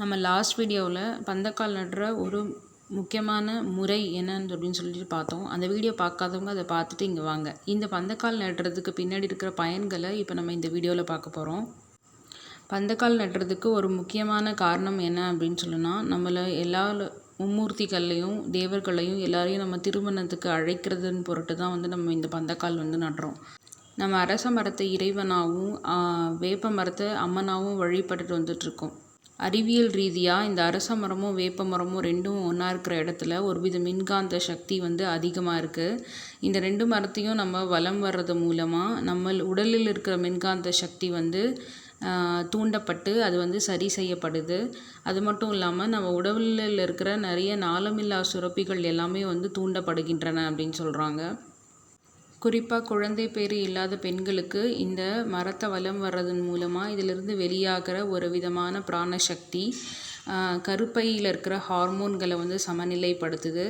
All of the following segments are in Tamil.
நம்ம லாஸ்ட் வீடியோவில் பந்தக்கால் நடுற ஒரு முக்கியமான முறை என்னன்னு அப்படின்னு சொல்லிட்டு பார்த்தோம். அந்த வீடியோ பார்க்காதவங்க அதை பார்த்துட்டு இங்கே வாங்க. இந்த பந்தக்கால் நடுறதுக்கு பின்னாடி இருக்கிற பயன்களை இப்போ நம்ம இந்த வீடியோவில் பார்க்க போகிறோம் பந்தக்கால் நடுறதுக்கு ஒரு முக்கியமான காரணம் என்ன அப்படின்னு சொல்லுனா நம்மளை எல்லா மும்மூர்த்திகள்லையும் தேவர்களையும் எல்லாரையும் நம்ம திருமணத்துக்கு அழைக்கிறதுன்னு பொருட்டு தான் வந்து நம்ம இந்த பந்தக்கால் வந்து நடுறோம். நம்ம அரச மரத்தை இறைவனாகவும் வேப்ப மரத்தை அம்மனாகவும் வழிபட்டுட்டு வந்துட்டுருக்கோம் அறிவியல் ரீதியாக இந்த அரச மரமும் வேப்ப மரமும் ரெண்டும் ஒன்றா இருக்கிற இடத்துல ஒரு வித மின்காந்த சக்தி வந்து அதிகமாக இருக்குது இந்த ரெண்டு மரத்தையும் நம்ம வலம் வர்றது மூலமாக நம்ம உடலில் இருக்கிற மின்காந்த சக்தி வந்து தூண்டப்பட்டு அது வந்து சரி செய்யப்படுது. அது மட்டும் இல்லாமல் நம்ம உடலில் இருக்கிற நிறைய நாளமில்லா சுரப்பிகள் எல்லாமே வந்து தூண்டப்படுகின்றன அப்படின்னு சொல்கிறாங்க குறிப்பாக குழந்தை பேறு இல்லாத பெண்களுக்கு இந்த மரத்தை வலம் வர்றதன் மூலமாக இதிலிருந்து வெளியாகிற ஒரு விதமான பிராணசக்தி கருப்பையில் இருக்கிற ஹார்மோன்களை வந்து சமநிலைப்படுத்துது.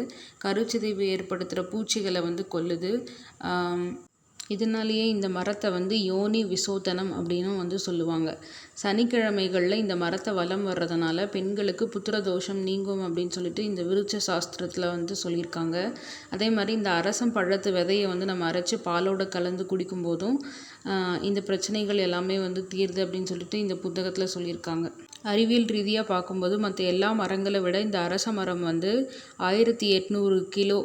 கருச்சிதைவு ஏற்படுத்துகிற பூச்சிகளை வந்து கொல்லுது. இதனாலேயே இந்த மரத்தை வந்து யோனி விசோதனம் அப்படின்னும் வந்து சொல்லுவாங்க. சனிக்கிழமைகளில் இந்த மரத்தை வலம் வர்றதுனால பெண்களுக்கு புத்திர தோஷம் நீங்கும் அப்படின்னு சொல்லிட்டு இந்த விருட்ச சாஸ்திரத்தில் வந்து சொல்லியிருக்காங்க. அதே மாதிரி இந்த அரசம் பழத்து விதையை வந்து நம்ம அரைச்சி பாலோட கலந்து குடிக்கும் போதும் இந்த பிரச்சனைகள் எல்லாமே வந்து தீருது அப்படின்னு சொல்லிட்டு இந்த புத்தகத்தில் சொல்லியிருக்காங்க. அறிவியல் ரீதியாக பார்க்கும்போது மற்ற எல்லா மரங்களை விட இந்த அரச மரம் வந்து ஆயிரத்தி எட்நூறு கிலோ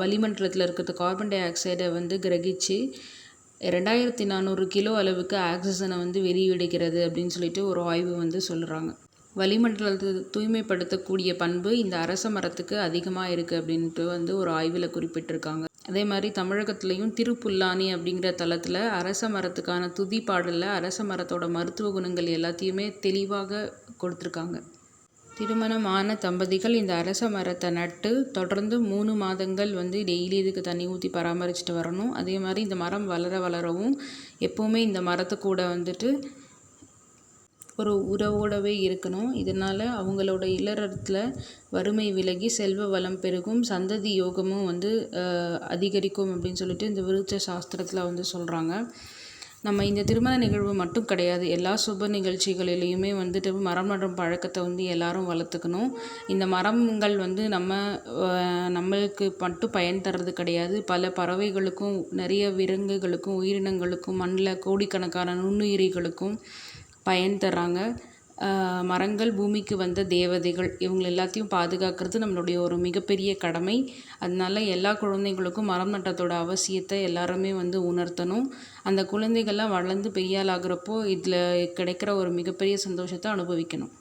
வளிமண்டலத்தில் இருக்கிற கார்பன் டை ஆக்சைடை வந்து கிரகிச்சு ரெண்டாயிரத்தி நானூறு கிலோ அளவுக்கு ஆக்சிஜனை வந்து வெளியிடுகிறது அப்படின்னு சொல்லிட்டு ஒரு ஆய்வு வந்து சொல்கிறாங்க வளிமண்டலத்தை தூய்மைப்படுத்தக்கூடிய பண்பு இந்த அரச மரத்துக்கு அதிகமாக இருக்குது அப்படின்ட்டு வந்து ஒரு ஆய்வில் குறிப்பிட்டிருக்காங்க. அதே மாதிரி தமிழகத்துலேயும் திருப்புல்லானி அப்படிங்கிற தளத்தில் அரச மரத்துக்கான துதி பாடலில் அரச மரத்தோட மருத்துவ குணங்கள் எல்லாத்தையுமே தெளிவாக கொடுத்துருக்காங்க. திருமணமான தம்பதிகள் இந்த அரச மரத்தை நட்டு தொடர்ந்து மூணு மாதங்கள் வந்து டெய்லி இதுக்கு தண்ணி ஊற்றி பராமரிச்சுட்டு வரணும். அதே மாதிரி இந்த மரம் வளர வளரவும் எப்போவுமே இந்த மரத்து கூட வந்துட்டு ஒரு உறவோடவே இருக்கணும். இதனால் அவங்களோட இல்லறத்தில் வறுமை விலகி செல்வ வளம் பெருகும் சந்ததி யோகமும் வந்து அதிகரிக்கும் அப்படின்னு சொல்லிட்டு இந்த விருட்ச சாஸ்திரத்தில் வந்து சொல்கிறாங்க நம்ம இந்த திருமண நிகழ்வு மட்டும் கிடையாது. எல்லா சுப நிகழ்ச்சிகளிலையுமே வந்துட்டு மரம் நடும் பழக்கத்தை வந்து எல்லாரும் வளர்த்துக்கணும். இந்த மரங்கள் வந்து நம்ம நம்மளுக்கு மட்டும் பயன் தர்றது கிடையாது. பல பறவைகளுக்கும் நிறைய விலங்குகளுக்கும் உயிரினங்களுக்கும் மண்ணில் கோடிக்கணக்கான நுண்ணுயிரிகளுக்கும் பயன் தர்றாங்க. மரங்கள் பூமிக்கு வந்த தேவதைகள் இவங்க எல்லாத்தையும் பாதுகாக்கிறது நம்மளுடைய ஒரு மிகப்பெரிய கடமை. அதனால எல்லா குழந்தைங்களுக்கும் மரம் நட்டத்தோட அவசியத்தை எல்லாருமே வந்து உணர்த்தணும். அந்த குழந்தைகள்லாம் வளர்ந்து பெரியாளாகிறப்போ இதில் கிடைக்கிற ஒரு மிகப்பெரிய சந்தோஷத்தை அனுபவிக்கணும்.